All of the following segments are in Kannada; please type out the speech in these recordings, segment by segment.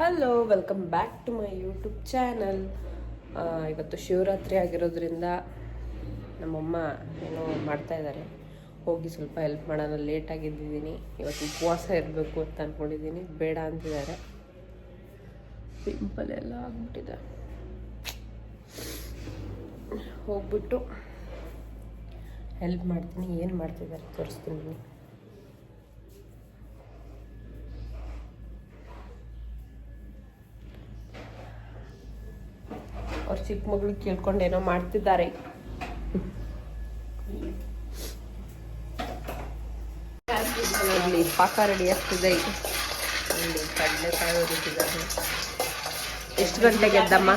Hello welcome back to my YouTube channel ಇವತ್ತು ಶಿವರಾತ್ರಿ ಆಗಿರೋದ್ರಿಂದ ನಮ್ಮಮ್ಮ ಏನೋ ಮಾಡ್ತಾ ಇದ್ದಾರೆ. ಹೋಗಿ ಸ್ವಲ್ಪ ಹೆಲ್ಪ್ ಮಾಡೋಣ ಲೇಟ್ ಎದ್ದಿದ್ದೀನಿ ಇವತ್ತು ಉಪವಾಸ ಇರಬೇಕು ಅಂತ ಅಂದ್ಕೊಂಡಿದ್ದೀನಿ ಬೇಡ ಅಂತಿದ್ದಾರೆ ಪಿಂಪಲ್ ಎಲ್ಲ ಆಗ್ಬಿಟ್ಟಿದೆ. ಹೋಗ್ಬಿಟ್ಟು ಹೆಲ್ಪ್ ಮಾಡ್ತೀನಿ. ಏನು ಮಾಡ್ತಿದ್ದಾರೆ? ತೋರಿಸ್ತೀನಿ. ಅವ್ರ ಚಿಕ್ಕ ಮಗಳು ಕೇಳ್ಕೊಂಡು ಏನೋ ಮಾಡ್ತಿದ್ದಾರೆ. ಇಲ್ಲಿ ಪಾಕ ರೆಡಿ ಆಗ್ತಿದೆ ಇಲ್ಲಿ ಕಡಲೆಕಾಯಿ ಎಷ್ಟು ಗಂಟೆಗೆ ಎದ್ದಮ್ಮ?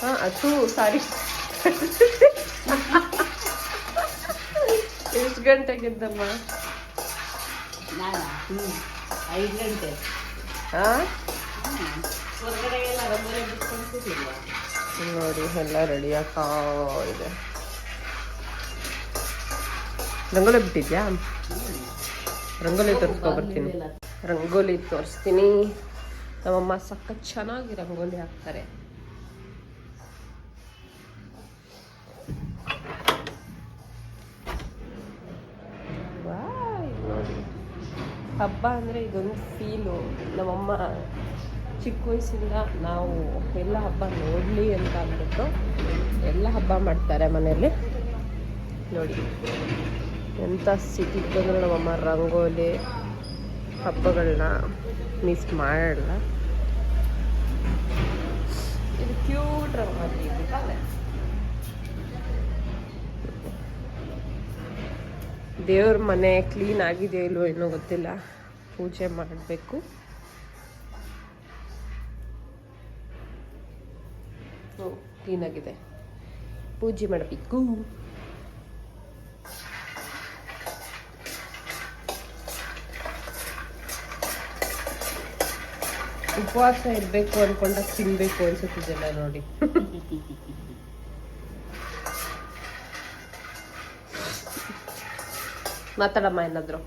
ಹಾ ಅದು ಸಾರಿ ಎಷ್ಟು ಗಂಟೆಗೆ ಎದ್ದಮ್ಮ? ಐದು ಗಂಟೆ. ಹಾಂ? ಹೊರಗಡೆ ಎಲ್ಲ ರಂಗೋಲಿ ಬಿಟ್ಕೊಂಡು ಕೂತಿಲ್ವಾ ನೋಡಿ, ಎಲ್ಲ ರೆಡಿ ಆಗ್ತಾ ಇದೆ. ರಂಗೋಲಿ ಬಿಟ್ಟಿದ್ಯಾ? ರಂಗೋಲಿ ತೋರಿಸ್ಕೊ ಬರ್ತೀನಿ. ರಂಗೋಲಿ ತೋರಿಸ್ತೀನಿ. ನಮ್ಮಮ್ಮ ಸಕ್ಕ ಚೆನ್ನಾಗಿ ರಂಗೋಲಿ ಹಾಕ್ತಾರೆ. ಹಬ್ಬ ಅಂದರೆ ಇದೊಂದು ಫೀಲು ನಮ್ಮಮ್ಮ ಚಿಕ್ಕ ವಯಸ್ಸಿಂದ ನಾವು ಎಲ್ಲ ಹಬ್ಬ ನೋಡಲಿ ಅಂತ ಅಂದ್ಬಿಟ್ಟು ಎಲ್ಲ ಹಬ್ಬ ಮಾಡ್ತಾರೆ ಮನೆಯಲ್ಲಿ. ನೋಡಿ, ಎಂಥ ಸಿಟಿ ಬಂದರೂ ನಮ್ಮಮ್ಮ ರಂಗೋಲಿ ಹಬ್ಬಗಳನ್ನ ಮಿಸ್ ಮಾಡಲ್ಲ. ಇದು ಕ್ಯೂಟ್ ರಂಗೋಲಿ ದೇವ್ರ ಮನೆ ಕ್ಲೀನ್ ಆಗಿದೆಯೋ ಇಲ್ವೋ ಏನೋ ಗೊತ್ತಿಲ್ಲ. ಪೂಜೆ ಮಾಡಬೇಕು. ಕ್ಲೀನ್ ಆಗಿದೆ ಪೂಜೆ ಮಾಡಬೇಕು. ಉಪವಾಸ ಇರಬೇಕು ಅನ್ಕೊಂಡಾಗ ತಿನ್ಬೇಕು ಅನ್ಸುತ್ತಿದ್ದೆಲ್ಲ ನೋಡಿ. ಮಾತಾಡಮ್ಮ ಏನಾದ್ರು?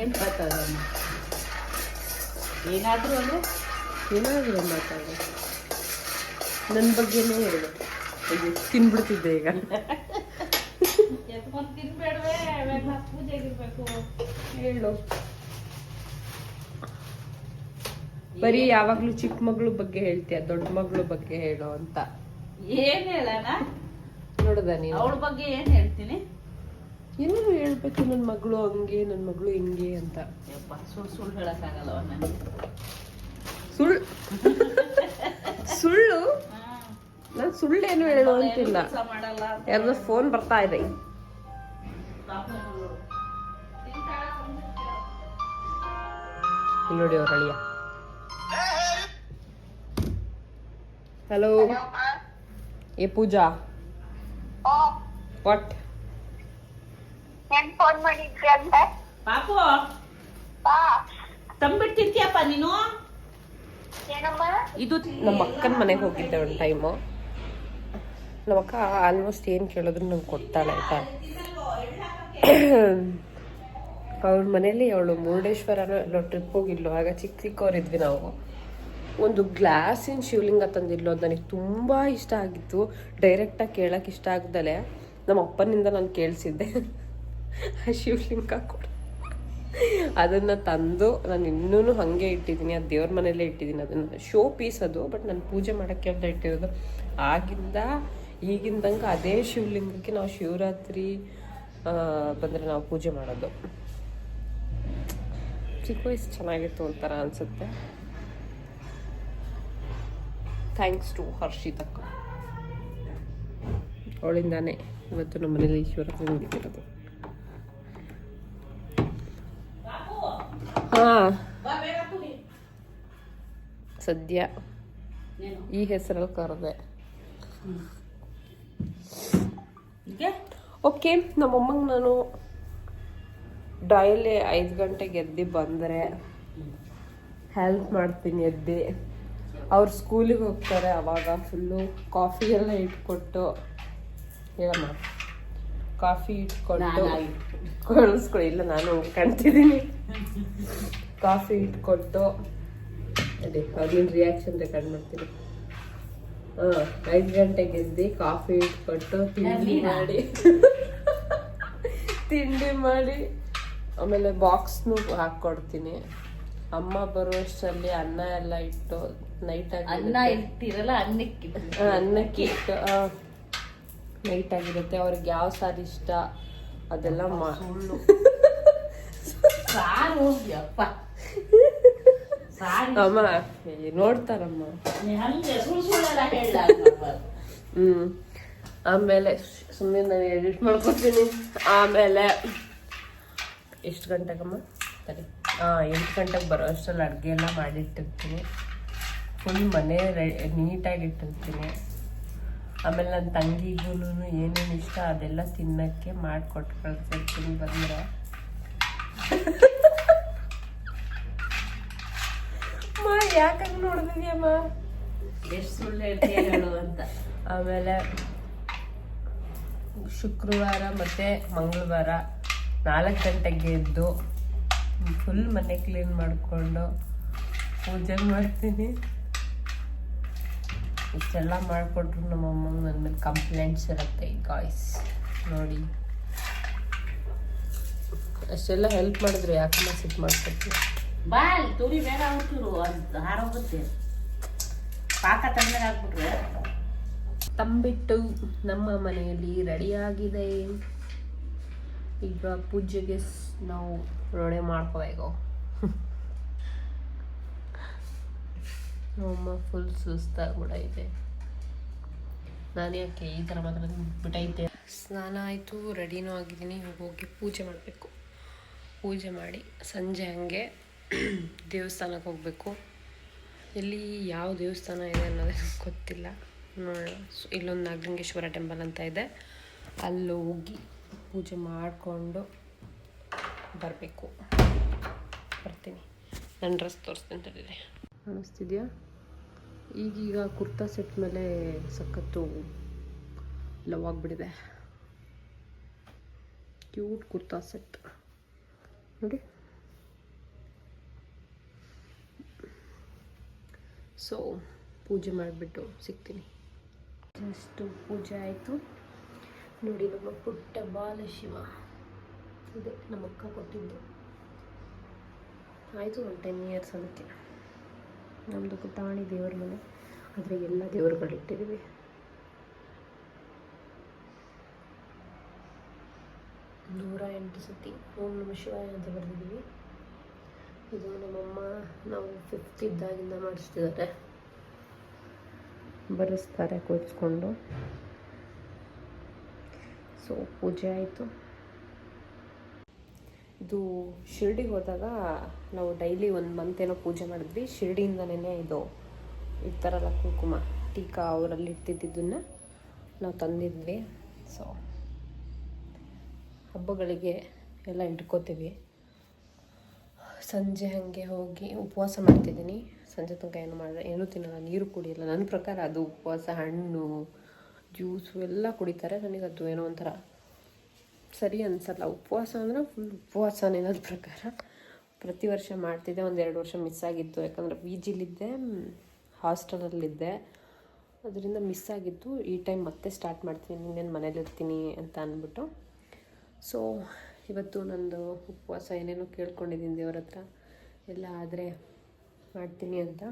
ಏನು ಮಾತಾಡಮ್ಮ ಏನಾದರೂ ಅಂದ್ರೆ ಏನಾದ್ರು ಮಾತಾಡು. ನನ್ನ ಬಗ್ಗೆನೇ ಹೇಳು. ಅಯ್ಯೋ, ತಿನ್ಬಿಡ್ತಿದ್ದೆ ಈಗ. ಹೇಳು. ಬರೀ ಯಾವಾಗ್ಲೂ ಚಿಕ್ಕ ಮಗಳು ಬಗ್ಗೆ ಹೇಳ್ತೀಯ ದೊಡ್ಡ ಮಗಳು ಬಗ್ಗೆ ಹೇಳು ಅಂತ. ಏನು ಹೇಳೋಣ? ನೋಡುದ ನೀನು? ಅವಳ ಬಗ್ಗೆ ಏನು ಹೇಳ್ತೀನಿ? ಏನೋ ಹೇಳ್ಬೇಕು ನನ್ನ ಮಗಳು ಹಂಗೆ ನನ್ನ ಮಗಳು ಹಿಂಗೆ ಅಂತ. ಯಪ್ಪ ಸುಳ್ಳು ಸುಳ್ಳು ಹೇಳೋಕ್ಕಾಗಲ್ಲವ ನನಗೆ ಸುಳ್ಳು ಸುಳ್ಳೇನು ಹೇಳುವಂತಿಲ್ಲ ಮಾಡಲ್ಲ ಫೋನ್ ಬರ್ತಾ ಇದೆ. ನೋಡಿ ಅವ್ರ ಅಳಿಯ. ಹಲೋ ಏ ಪೂಜಾ. ವಾಟ್ ಫೋನ್ ಮಾಡಿದ್ದೆ ಅಂತ ಪಾಪು. ತಂಬಿಟ್ಟು ತಿಂತೀಯಪ್ಪ ನೀನು? ಇದು ನಮ್ಮ ಅಕ್ಕನ ಮನೆಗೆ ಹೋಗಿದ್ದೆ ಒಂದು ಟೈಮು ನಮ್ಮ ಅಕ್ಕ ಆಲ್ಮೋಸ್ಟ್ ಏನು ಕೇಳಿದ್ರು ನಂಗೆ ಕೊಡ್ತಾಳೆ ಆಯ್ತಾ? ಅವ್ರ ಮನೇಲಿ ಅವಳು ಮುರುಡೇಶ್ವರನೋ ಎಲ್ಲೋ ಟ್ರಿಪ್ ಹೋಗಿದ್ಲು. ಆಗ ಚಿಕ್ಕ ಚಿಕ್ಕವರಿದ್ವಿ ನಾವು. ಒಂದು ಗ್ಲಾಸಿನ ಶಿವಲಿಂಗ ತಂದಿದ್ಲು ಅದು ನನಗೆ ತುಂಬ ಇಷ್ಟ ಆಗಿತ್ತು. ಡೈರೆಕ್ಟಾಗಿ ಕೇಳೋಕೆ ಇಷ್ಟ ಆಗ್ದಲೆ ನಮ್ಮ ಅಪ್ಪನಿಂದ ನಾನು ಕೇಳಿಸಿದ್ದೆ. ಆ ಶಿವಲಿಂಗ ಕೊಡು. ಅದನ್ನು ತಂದು ನಾನು ಇನ್ನೂ ಹಾಗೆ ಇಟ್ಟಿದ್ದೀನಿ. ಅದು ದೇವ್ರ ಮನೆಯಲ್ಲೇ ಇಟ್ಟಿದ್ದೀನಿ. ಅದನ್ನು ಶೋ ಪೀಸ್ ಅದು, ಬಟ್ ನಾನು ಪೂಜೆ ಮಾಡೋಕ್ಕೆ ಅಂತ ಇಟ್ಟಿರೋದು. ಆಗಿಂದ ಈಗಿಂದಂಗೆ ಅದೇ ಶಿವಲಿಂಗಕ್ಕೆ ನಾವು ಶಿವರಾತ್ರಿ ಬಂದರೆ ನಾವು ಪೂಜೆ ಮಾಡೋದು. ಚಿಕ್ಕ ವಯಸ್ಸು ಚೆನ್ನಾಗಿತ್ತು ಒಂಥರ ಅನಿಸುತ್ತೆ. ಥ್ಯಾಂಕ್ಸ್ ಟು ಹರ್ಷಿತಕ್ಕ ಅವಳಿಂದಾನೆ ಇವತ್ತು ನಮ್ಮ ಮನೇಲಿ ಶಿವರಾತ್ರಿ ನಡೀತಿರೋದು. ಹಾಂ. ಸದ್ಯ. ಈ ಹೆಸರಲ್ಲಿ ಕರೆದೆ. ಓಕೆ ನಮ್ಮಮ್ಮಂಗೆ ನಾನು ಡೈಲಿ ಐದು ಗಂಟೆಗೆ ಎದ್ದು ಬಂದರೆ ಹೆಲ್ಪ್ ಮಾಡ್ತೀನಿ ಎದ್ದು. ಅವ್ರು ಸ್ಕೂಲಿಗೆ ಹೋಗ್ತಾರೆ ಆವಾಗ ಫುಲ್ಲು ಕಾಫಿ ಎಲ್ಲ ಇಟ್ಕೊಟ್ಟು ಹೇಳಮ್ಮ ಕಾಫಿ ಇಟ್ಕೊಂಡು. ಕಳಿಸ್ಕೊಳಿ ಕಳಿಸ್ಕೊಡಿ. ಇಲ್ಲ ನಾನು ಕಾಣ್ತಿದ್ದೀನಿ. ಕಾಫಿ ಇಟ್ಕೊಟ್ಟು ಅದೇ ಅವ್ರಿನ ರಿಯಾಕ್ಷನ್ ರೆಕಾರ್ಡ್ ಮಾಡ್ತೀನಿ ಐದು ಗಂಟೆಗೆ ಎದ್ದು ಕಾಫಿ ಇಟ್ಕೊಟ್ಟು ತಿಂಡಿ ಮಾಡಿ. ತಿಂಡಿ ಮಾಡಿ. ಆಮೇಲೆ ಬಾಕ್ಸ್ನು ಹಾಕ್ಕೊಡ್ತೀನಿ. ಅಮ್ಮ ಬರುವಷ್ಟರಲ್ಲಿ ಅನ್ನ ಎಲ್ಲ ಇಟ್ಟು ನೈಟ್ ಅನ್ನ ಇಟ್ಟಿರಲ್ಲ ಅನ್ನಕ್ಕೆ ಅನ್ನಕ್ಕೆ ಇಟ್ಟು ನೈಟ್ ಆಗಿರುತ್ತೆ. ಅವ್ರಿಗೆ ಯಾವ ಸಾರು ಇಷ್ಟ ಅದೆಲ್ಲ ಸುಳ್ಳು. ಸಾರು ಯಪ್ಪ ಸಾರು ಅಮ್ಮ ನೋಡ್ತಾರಮ್ಮ. ಹ್ಮ್. ಆಮೇಲೆ ಸುಮ್ಮನೆ ನಾನು ಎಡಿಟ್ ಮಾಡ್ಕೊತೀನಿ ಆಮೇಲೆ ಎಷ್ಟು ಗಂಟೆಗಮ್ಮ? ಸರಿ ಹಾಂ ಎಂಟು ಗಂಟೆಗೆ ಬರೋ ಅಷ್ಟರಲ್ಲಿ ಅಡುಗೆ ಎಲ್ಲ ಮಾಡಿಟ್ಟಿರ್ತೀನಿ. ಫುಲ್ ಮನೆ ರೆ ನೀಟಾಗಿ ಇಟ್ಟಿರ್ತೀನಿ ಆಮೇಲೆ ನನ್ನ ತಂಗಿಗೂ ಏನೇನು ಇಷ್ಟ ಅದೆಲ್ಲ ತಿನ್ನಕ್ಕೆ ಮಾಡಿಕೊಟ್ಟು ಕಳ್ಸಿರ್ತೀನಿ ಬಂದರೆ ಅಮ್ಮ ಯಾಕಂಗೆ ನೋಡಿದೀಯಮ್ಮ ಎಷ್ಟು ಸುಳ್ಳು ಹೇಳ್ತೀಯ ಹೇಳು ಅಂತ. ಆಮೇಲೆ ಶುಕ್ರವಾರ ಮತ್ತೆ ಮಂಗಳವಾರ ನಾಲ್ಕು ಗಂಟೆಗೆ ಎದ್ದು ಫುಲ್ ಮನೆ ಕ್ಲೀನ್ ಮಾಡಿಕೊಂಡು ಪೂಜೆ ಮಾಡ್ತೀನಿ. ಇಷ್ಟೆಲ್ಲ ಮಾಡಿಕೊಟ್ರು ನಮ್ಮ ಅಮ್ಮ ನನ್ನ ಮೇಲೆ ಕಂಪ್ಲೇಂಟ್ಸ್ ಇರುತ್ತೆ ಗಾಯ್ಸ್ ನೋಡಿ. ಅಷ್ಟೆಲ್ಲ ಹೆಲ್ಪ್ ಮಾಡಿದ್ರು ಯಾಕಮ್ಮ ಸಿಟ್ಟು ಮಾಡ್ಕೊಡ್ತೀನಿ ಬಾ ಅಲ್ಲಿ ತುರಿ ಬೇಗ ಹುಟ್ಟಿರು ಅದು ಹಾರೋಗುತ್ತೆ. ಪಾಕ ತಣ್ಣಗೆ ಹಾಕ್ಬಿಟ್ರೆ. ತಂಬಿಟ್ಟು ನಮ್ಮ ಮನೆಯಲ್ಲಿ ರೆಡಿಯಾಗಿದೆ. ಈಗ ಪೂಜೆಗೆ ಸ್- ನಾವು ರೊಡೆ ಮಾಡ್ಕೋಬೇಕು ನಮ್ಮಮ್ಮ ಫುಲ್ ಸುಸ್ತಾಗ್ಬಿಟ್ಟೈತೆ ನಾನು ಯಾಕೆ ಈ ಥರ ಮಾತ್ರ ಬಿಟ್ಟೈತೆ ಸ್ನಾನ ಆಯಿತು ರೆಡಿನೂ ಆಗಿದ್ದೀನಿ. ಹೋಗಿ ಪೂಜೆ ಮಾಡಬೇಕು. ಪೂಜೆ ಮಾಡಿ ಸಂಜೆ ಹಂಗೆ ದೇವಸ್ಥಾನಕ್ಕೆ ಹೋಗಬೇಕು. ಎಲ್ಲಿ ಯಾವ ದೇವಸ್ಥಾನ ಇದೆ ಅನ್ನೋದೇ ಗೊತ್ತಿಲ್ಲ. ನೋಡೋಣ. ಇಲ್ಲೊಂದು ನಾಗಲಿಂಗೇಶ್ವರ ಟೆಂಪಲ್ ಅಂತ ಇದೆ. ಅಲ್ಲಿ ಹೋಗಿ ಪೂಜೆ ಮಾಡಿಕೊಂಡು ಬರಬೇಕು. ಬರ್ತೀನಿ. ನನ್ನ ಡ್ರೆಸ್ ತೋರಿಸ್ತೀನಿ ತಡೀರಿ. ಅನ್ನಿಸ್ತಿದ್ಯಾ ಈಗೀಗ ಕುರ್ತಾ ಸೆಟ್ ಮೇಲೆ ಸಖತ್ತು ಲವ್ ಆಗಿಬಿಟ್ಟಿದೆ ಕ್ಯೂಟ್ ಕುರ್ತಾ ಸೆಟ್. ನೋಡಿ. ಸೊ ಪೂಜೆ ಮಾಡಿಬಿಟ್ಟು ಸಿಗ್ತೀನಿ. ಜಸ್ಟು ಪೂಜೆ ಆಯಿತು. ನೋಡಿ ನಮ್ಮ ಪುಟ್ಟ ಬಾಲಶಿವ. ಇದೆ, ನಮ್ಮ ಅಕ್ಕ ಕೊಟ್ಟಿದ್ದು. ಆಯಿತು, ಒಂದು ಟೆನ್ ಇಯರ್ಸ್ ಅದಕ್ಕೆ. ನಮ್ಮದು ಪುಟಾಣಿ ದೇವ್ರ ಮನೆ. ಆದರೆ ಎಲ್ಲ ದೇವರುಗಳಿಟ್ಟಿದ್ದೀವಿ ನೂರ ಎಂಟು ಸತಿ ಓಂ ನಮ ಶಿವಾಯ ಅಂತ ಬರೆದಿದ್ದೀವಿ. ಇದು ನಮ್ಮಮ್ಮ ನಾವು ಫಿಫ್ತ್ ಇದ್ದಾಗಿಂದ ಮಾಡಿಸ್ತಿದ್ದಾರೆ. ಬರೆಸ್ತಾರೆ ಕೂರಿಸ್ಕೊಂಡು. ಸೊ ಪೂಜೆ ಆಯಿತು. ಇದು ಶಿರ್ಡಿಗೆ ಹೋದಾಗ ನಾವು ಡೈಲಿ ಒಂದು ಮಂತ್ ಏನೋ ಪೂಜೆ ಮಾಡಿದ್ವಿ. ಶಿರ್ಡಿಯಿಂದನೇ ಇದು ಇರ್ತಾರಲ್ಲ ಕುಂಕುಮ, ಟೀಕಾ ಅವರಲ್ಲಿ ಇಟ್ಟಿದ್ದಿದ್ದನ್ನು ನಾವು ತಂದಿದ್ವಿ. ಸೊ ಹಬ್ಬಗಳಿಗೆ ಎಲ್ಲ ಇಟ್ಕೋತೀವಿ. ಸಂಜೆ ಹಾಗೆ ಹೋಗಿ ಉಪವಾಸ ಮಾಡ್ತಿದ್ದೀನಿ. ಸಂಜೆ ತನಕ ಏನು ಮಾಡಿದೆ ಏನೂ ತಿನ್ನಲ್ಲ, ನೀರು ಕುಡಿಯಲ್ಲ. ನನ್ನ ಪ್ರಕಾರ ಅದು ಉಪವಾಸ, ಹಣ್ಣು, ಜ್ಯೂಸು ಎಲ್ಲ ಕುಡಿತಾರೆ. ನನಗೆ ಅದು ಏನೋ ಒಂಥರ ಸರಿ ಅನ್ಸಲ್ಲ. ಉಪವಾಸ ಅಂದರೆ ಫುಲ್ ಉಪವಾಸನೇ ನನ್ನ ಪ್ರಕಾರ. ಪ್ರತಿ ವರ್ಷ ಮಾಡ್ತಿದ್ದೆ. ಒಂದು ಎರಡು ವರ್ಷ ಮಿಸ್ ಆಗಿತ್ತು. ಯಾಕಂದರೆ ಪಿ ಜಿಲಿದ್ದೆ ಹಾಸ್ಟೆಲಲ್ಲಿದ್ದೆ. ಅದರಿಂದ ಮಿಸ್ ಆಗಿತ್ತು. ಈ ಟೈಮ್ ಮತ್ತೆ ಸ್ಟಾರ್ಟ್ ಮಾಡ್ತೀನಿ. ಇನ್ನೇನು ಮನೇಲಿ ಇರ್ತೀನಿ ಅಂತ ಅಂದ್ಬಿಟ್ಟು ಸೊ ಇವತ್ತು ನಂದು ಉಪವಾಸ ಏನೇನೋ ಕೇಳ್ಕೊಂಡಿದ್ದೀನಿ ದೇವ್ರ ಹತ್ರ. ಎಲ್ಲ ಆದರೆ ಮಾಡ್ತೀನಿ ಅಂತ.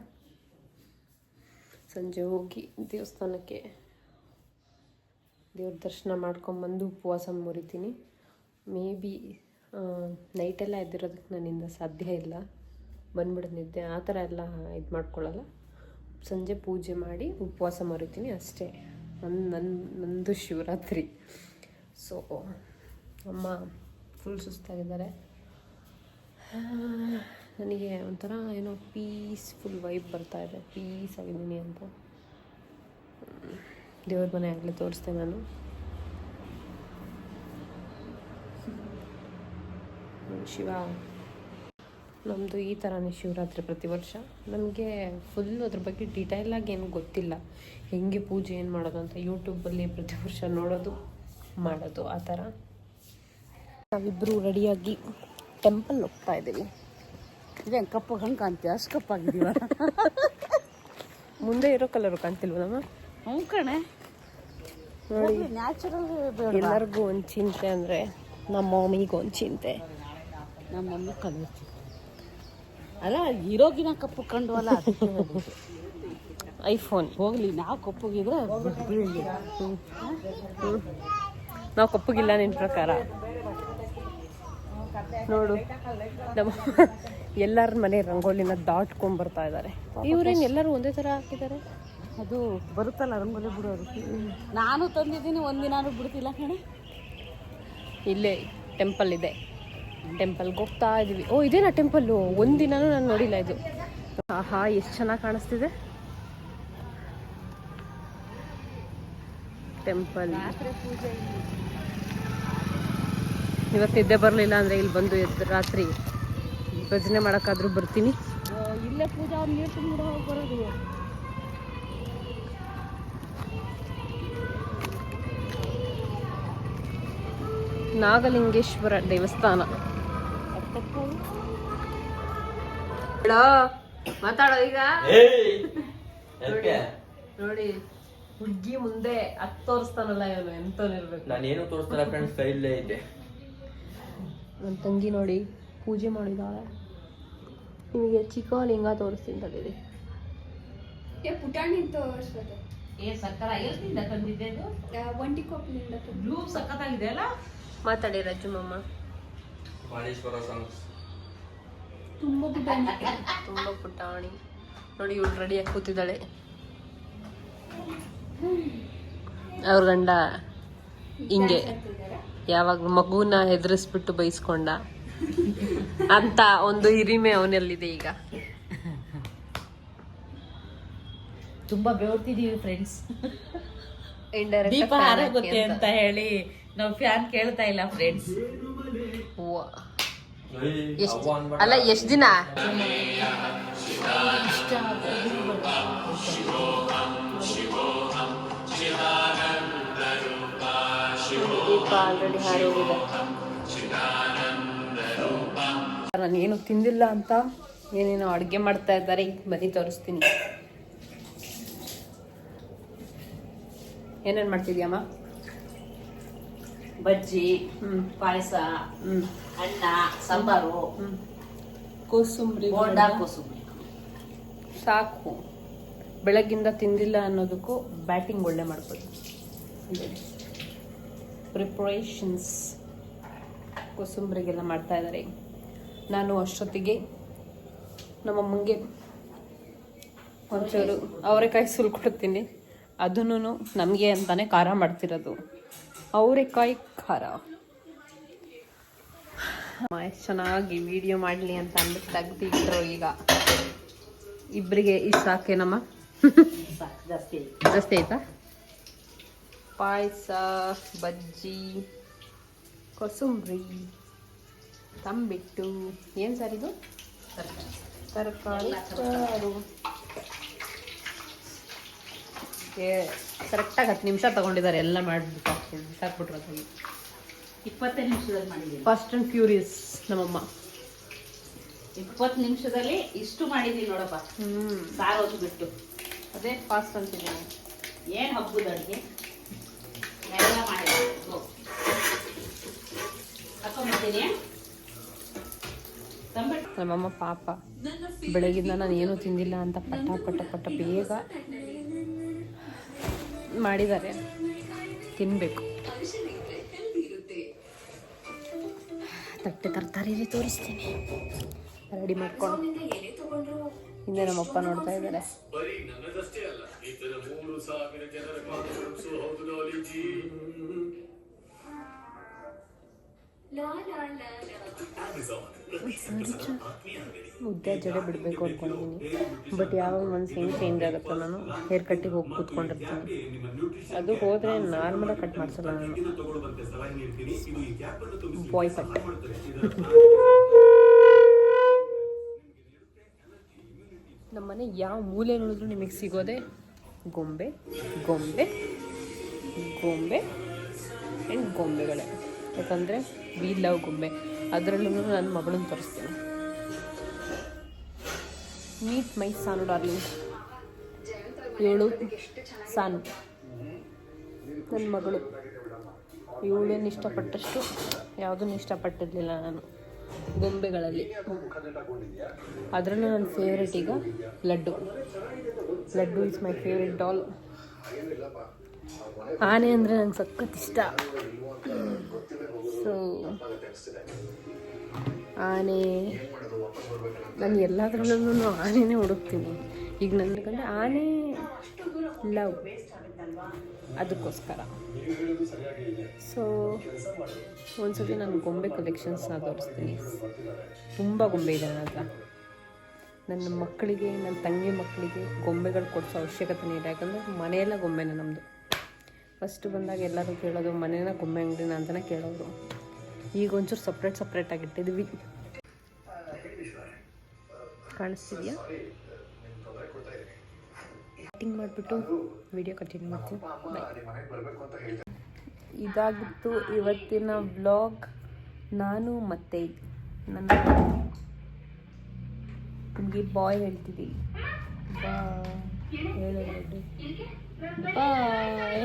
ಸಂಜೆ ಹೋಗಿ ದೇವಸ್ಥಾನಕ್ಕೆ ದೇವ್ರ ದರ್ಶನ ಮಾಡ್ಕೊಂಬಂದು ಉಪವಾಸ ಮುರಿತೀನಿ. ಮೇ ಬಿ ನೈಟೆಲ್ಲ ಎದ್ದಿರೋದಕ್ಕೆ ನನ್ನಿಂದ ಸಾಧ್ಯ ಇಲ್ಲ. ಬಂದ್ಬಿಡೋದು ನಿದ್ದೆ. ಆ ಥರ ಎಲ್ಲ ಇದು ಮಾಡ್ಕೊಳ್ಳಲ್ಲ. ಸಂಜೆ ಪೂಜೆ ಮಾಡಿ ಉಪವಾಸ ಮರಿತೀನಿ ಅಷ್ಟೇ. ನನ್ನ ನನ್ನ ನಂದು ಶಿವರಾತ್ರಿ. ಸೊ ಅಮ್ಮ ಫುಲ್ ಸುಸ್ತಾಗಿದ್ದಾರೆ ನನಗೆ ಒಂಥರ ಏನೋ ಪೀಸ್ಫುಲ್ ವೈಬ್ ಬರ್ತಾ ಇದೆ. ಪೀಸ್ ಆಗಿದ್ದೀನಿ ಅಂತ. ದೇವ್ರ ಮನೆ ಆಗಲೇ ತೋರಿಸ್ದೆ ನಾನು. ಶಿವ. ನಮ್ಮದು ಈ ಥರನೇ ಶಿವರಾತ್ರಿ ಪ್ರತಿ ವರ್ಷ. ನಮಗೆ ಫುಲ್ ಅದ್ರ ಬಗ್ಗೆ ಡಿಟೈಲಾಗಿ ಏನು ಗೊತ್ತಿಲ್ಲ. ಹೆಂಗೆ ಪೂಜೆ ಏನು ಮಾಡೋದು ಅಂತ ಯೂಟ್ಯೂಬಲ್ಲಿ ಪ್ರತಿ ವರ್ಷ ನೋಡೋದು, ಮಾಡೋದು ಆ ಥರ. ನಾವಿಬ್ಬರು ರೆಡಿಯಾಗಿ ಟೆಂಪಲ್ ಹೋಗ್ತಾ ಇದ್ದೀವಿ. ಇದೇನು ಕಪ್ಪು ಹಂಗೆ ಕಾಣ್ತೀವಿ ಅಷ್ಟು ಕಪ್ಪಾಗಿದ್ದೀವ ಮುಂದೆ ಇರೋ ಕಲರು ಕಾಣ್ತಿಲ್ವಲ್ಲಮ್ಮ ಹ್ಞೂ ಕಣೆ. ನೋಡಿ. ನ್ಯಾಚುರಲ್ ಎಲ್ಲರಿಗೂ ಒಂದು ಚಿಂತೆ ಅಂದರೆ ನಮ್ಮ ಮಮ್ಮಿಗೆ ಒಂದು ಚಿಂತೆ. ನಮ್ಮ ಮಮ್ಮಿ ಕಲರ್ ಅಲ್ಲ ಇರೋಗಿನ ಕಪ್ಪು ಕಂಡು ಅಲ್ಲ. ಐಫೋನ್. ಹೋಗ್ಲಿ ನಾವು ಕಪ್ಪುಗಿದ್ರೆ ಹ್ಞೂ ನಾವು ಕಪ್ಪುಗಿಲ್ಲ ನಿನ್ನ ಪ್ರಕಾರ. ನೋಡು. ನಮ್ಮ ಎಲ್ಲರ ಮನೆ ರಂಗೋಲಿನ ದಾಟ್ಕೊಂಡ್ ಬರ್ತಾ ಇದ್ದಾರೆ ಇವ್ರೇನು ಎಲ್ಲರೂ ಒಂದೇ ತರ ಹಾಕಿದ್ದಾರೆ? ಅದು ಬರುತ್ತಲ್ಲ ರಂಗೋಲಿ ಬಿಡೋರು ನಾನು ತಂದಿದ್ದೀನಿ ಒಂದಿನಾರು ಬಿಡ್ತಿಲ್ಲ ಕಣೆ. ಇಲ್ಲೇ ಟೆಂಪಲ್ ಇದೆ. ಟೆಂಪಲ್ಗೆ ಹೋಗ್ತಾ ಇದೀವಿ. ಓ ಇದೇನಾ ಟೆಂಪಲ್ಲು ಒಂದಿನೂ ನಾನು ನೋಡಿಲ್ಲ ಇದು. ಆಹಾ ಎಷ್ಟು ಚೆನ್ನಾಗಿ ಕಾಣಿಸ್ತಿದೆ. ಟೆಂಪಲ್. ಇವತ್ತು ನಿದ್ದೆ ಬರಲಿಲ್ಲ ಅಂದರೆ ಇಲ್ಲಿ ಬಂದು ಎದ್ದು ರಾತ್ರಿ ಭಜನೆ ಮಾಡೋಕ್ಕಾದ್ರೂ ಬರ್ತೀನಿ. ಇಲ್ಲೇ ಪೂಜಾ ನೀರು ತುಂಬಿಡ ಬರೋದು ನಾಗಲಿಂಗೇಶ್ವರ ದೇವಸ್ಥಾನ. ಮಾತಾಡೋ ಈಗ? ನೋಡಿ ಹುಡ್ಗಿ ಮುಂದೆ ಹತ್ತು ತೋರಿಸ್ತಾನಲ್ಲ ಇವನು ಎಂತವನಿರ್ಬೇಕು ನಾನೇನು ತೋರಿಸ್ತಾರ ಫ್ರೆಂಡ್ಸ್ ಕೈಲೇ ಐತೆ ನನ್ನ ತಂಗಿ ನೋಡಿ ಪೂಜೆ ಮಾಡಿದಾಳೆ. ನಿಮಗೆ ಚಿಕ್ಕ ಲಿಂಗ ತೋರಿಸ್ತೀನಿ ತಡೀರಿ ಸಕ್ಕತ್ತಾಗಿದೆ ಅಲ್ಲ? ಮಾತಾಡಿ ರಜು ಮಮ್ಮ ತುಂಬ ಪುಟಾಣಿ. ತುಂಬ ಪುಟಾಣಿ. ನೋಡಿ ಇವಳು ರೆಡಿಯಾಗಿ ಕೂತಿದ್ದಾಳೆ. ಅವ್ರ ಗಂಡ ಹಿಂಗೆ ಯಾವಾಗ ಮಗುನ ಹೆದರಿಸ್ಬಿಟ್ಟು ಬೈಸ್ಕೊಂಡ. ಅಂತ ಒಂದು ಹಿರಿಮೆ ಅವನಲ್ಲಿದೆ ಈಗ. ತುಂಬಾ ಬೇಡ್ತಿದೀವಿ ಫ್ರೆಂಡ್ಸ್ ದೀಪ fan ಹಾರಾಗುತ್ತೆ ಅಂತ. ಹೇಳಿ ನಾವು ಫ್ಯಾನ್ ಕೇಳ್ತಾ ಇಲ್ಲ ಫ್ರೆಂಡ್ಸ್ ಅಲ್ಲ ಎಷ್ಟು ದಿನ? ದೀಪ ಆಲ್ರೆಡಿ ಹಾರೋಗಿದೆ. ನಾನು ಏನು ತಿಂದಿಲ್ಲ ಅಂತ ಏನೇನು ಅಡುಗೆ ಮಾಡ್ತಾ ಇದ್ದಾರೆ ಈಗ ಬನ್ನಿ ತೋರಿಸ್ತೀನಿ. ಏನೇನು ಮಾಡ್ತಿದ್ಯಮ್ಮ? ಬಜ್ಜಿ ಹ್ಞೂ ಪಾಯಸ ಅನ್ನ ಸಾಂಬಾರು ಹ್ಞೂ ಕೋಸಂಬರಿ ಬೋಂಡ ಕೋಸಂಬರಿ. ಸಾಕು. ಬೆಳಗ್ಗಿಂದ ತಿಂದಿಲ್ಲ ಅನ್ನೋದಕ್ಕೂ ಬ್ಯಾಟಿಂಗ್ ಒಳ್ಳೆ ಮಾಡ್ಕೊಳ್ಳಿ. ಪ್ರಿಪ್ರೇಷನ್ಸ್ ಕುಸುಂಬರಿಗೆಲ್ಲ ಮಾಡ್ತಾ ಇದ್ದಾರೆ. ನಾನು ಅಷ್ಟೊತ್ತಿಗೆ ನಮ್ಮಮ್ಮಂಗೆ ಒಂಚೂರು ಅವರೆಕಾಯಿ ಸುಲ್ಕೊಡ್ತೀನಿ ಅದನ್ನು ನಮಗೆ ಅಂತಾನೆ ಖಾರ ಮಾಡ್ತಿರೋದು. ಅವರೆಕಾಯಿ ಖಾರ. ಎಷ್ಟು ಚೆನ್ನಾಗಿ ವಿಡಿಯೋ ಮಾಡಲಿ ಅಂತ ಅಂದ್ಬಿಟ್ಟು ತೆಗ್ದಿಟ್ರು ಈಗ. ಇಬ್ಬರಿಗೆ ಇಷ್ಟ ಸಾಕೇನಮ್ಮ ಸಾಕು ಜಾಸ್ತಿ ಜಾಸ್ತಿ ಆಯ್ತಾ? ಪಾಯಸ ಬಜ್ಜಿ ಕೊಸುಂಬ್ರಿ ತಂಬಿಟ್ಟು. ಏನು ಸರ್ ಇದು? ತರಕಾರಿ. ಸಾರು ಕರೆಕ್ಟಾಗಿ ಹತ್ತು ನಿಮಿಷ ತಗೊಂಡಿದ್ದಾರೆ ಎಲ್ಲ ಮಾಡಿಬಿಟ್ಟು ಬಿಸಾಕ್ಬಿಟ್ರು ಅದನ್ನು ಇಪ್ಪತ್ತೈದು ನಿಮಿಷದಲ್ಲಿ ಮಾಡಿದ್ದೀನಿ. ಫಸ್ಟ್ ಆ್ಯಂಡ್ ಫ್ಯೂರಿಯಸ್ ನಮ್ಮಮ್ಮ. ಇಪ್ಪತ್ತು ನಿಮಿಷದಲ್ಲಿ ಇಷ್ಟು ಮಾಡಿದ್ದೀನಿ ನೋಡಪ್ಪ. ಹ್ಞೂ ಸಾರು ಒಂದು ಬಿಟ್ಟು. ಅದೇ ಫಾಸ್ಟ್ ಅಂತಿದ್ದೀನಿ. ಏನು ಹಬ್ಬದ ಅಡುಗೆ? ಎಲ್ಲ ತಂಬಿಟ್ಟು ನಮ್ಮಮ್ಮ ಪಾಪ. ಬೆಳಗಿಂದ ನಾನು ಏನು ತಿಂದಿಲ್ಲ ಅಂತ ಪಟ್ಟ ಪಟ್ಟ ಪಟ್ಟ ಬೇಗ ಮಾಡಿದ್ದಾರೆ. ತಿನ್ನಬೇಕು ತಟ್ಟೆ ತರಕಾರಿ ತೋರಿಸ್ತೀನಿ. ರೆಡಿ ಮಾಡ್ಕೊಂಡು. ಹಿಂದೆ ನಮ್ಮಪ್ಪ ನೋಡ್ತಾ ಇದ್ದಾರೆ. ಉದ್ದ ಜಡೆ ಬಿಡಬೇಕು ಅಂದ್ಕೊಂಡಿದ್ದೀನಿ ಬಟ್ ಯಾವಾಗ ಮನ್ಸು ಹೆಂಗೆ ಚೇಂಜ್ ಆಗುತ್ತೋ ನಾನು ಹೇರ್ ಕಟ್ಟಿಗೆ ಹೋಗಿ ಕೂತ್ಕೊಂಡಿರ್ತೀನಿ. ಅದು ಹೋದರೆ ನಾರ್ಮಲಾಗಿ ಕಟ್ ಮಾಡಿಸಲ್ಲ ನಾನು. ಬಾಯ್ ಕಟ್ ನಮ್ಮನೆ ಯಾವ ಮೂಲೆ ನೋಡಿದ್ರು ನಿಮಗೆ ಸಿಗೋದೆ ಗೊಂಬೆ ಗೊಂಬೆ ಗೊಂಬೆ ಆ್ಯಂಡ್ ಗೊಂಬೆಗಳೇ. ಯಾಕಂದರೆ ವಿ ಲವ್ ಗೊಂಬೆ. ಅದರಲ್ಲೂ ನನ್ನ ಮಗಳನ್ನ ತೋರಿಸ್ತೀನಿ. ಮೀಟ್ ಮೈ ಸಾನು ಡಾರ್ಲಿಂಗ್ ಏಳು ಸಾನು ನನ್ನ ಮಗಳು. ಇವಳೇನು ಇಷ್ಟಪಟ್ಟಷ್ಟು, ಯಾವುದನ್ನು ಇಷ್ಟಪಟ್ಟಿರಲಿಲ್ಲ ನಾನು. ಗೊಂಬೆಗಳಲ್ಲಿ. ಅದರಲ್ಲೂ ನನ್ನ ಫೇವ್ರೆಟ್ ಈಗ laddu. Laddu is my favourite doll ಆನೆ ಅಂದರೆ ನಂಗೆ ಸಖತ್ ಇಷ್ಟ. ಸೊ ಆನೆ, ನಾನು ಎಲ್ಲದರಲ್ಲೂ ಆನೆನೇ ಹುಡುಕ್ತೀನಿ. ಈಗ ನನಗಂದ್ರೆ ಆನೆ ಲವ್ ಅದಕ್ಕೋಸ್ಕರ. ಸೊ ಒಂದ್ಸತಿ ನಾನು ಗೊಂಬೆ ಕಲೆಕ್ಷನ್ಸ್ನ ತೋರಿಸ್ತೀನಿ. ತುಂಬ ಗೊಂಬೆ ಇದೆ ನನ್ನ ನನ್ನ ಮಕ್ಕಳಿಗೆ, ನನ್ನ ತಂಗಿ ಮಕ್ಕಳಿಗೆ ಗೊಂಬೆಗಳು ಕೊಡಿಸೋ ಅವಶ್ಯಕತೆ ಇದೆ ಯಾಕಂದರೆ ಮನೆಯೆಲ್ಲ ಗೊಂಬೆನೇ ನಮ್ಮದು ಫಸ್ಟ್ ಬಂದಾಗ ಎಲ್ಲರೂ ಕೇಳೋದು ಮನೇನ ಗೊಂಬೆ ಅಂಗಡಿನ ಅಂತಲೇ ಕೇಳೋರು ಈಗ ಒಂಚೂರು ಸಪ್ರೇಟ್ ಸಪ್ರೇಟ್ ಆಗಿಟ್ಟಿದ್ವಿ ಕಾಣಿಸ್ತಿದ್ಯಾ? ಕಟಿಂಗ್ ಮಾಡಿಬಿಟ್ಟು ವಿಡಿಯೋ ಕಂಟಿನ್ಯೂ ಮಾಡ್ತೀನಿ ಇದಾಗಿತ್ತು ಇವತ್ತಿನ ಬ್ಲಾಗ್ ನಾನು ಮತ್ತೆ ನನ್ನ ನಿಮಗೆ ಬಾಯ್ ಹೇಳ್ತೀವಿ ಬಾಯ್ ಬಾಯ್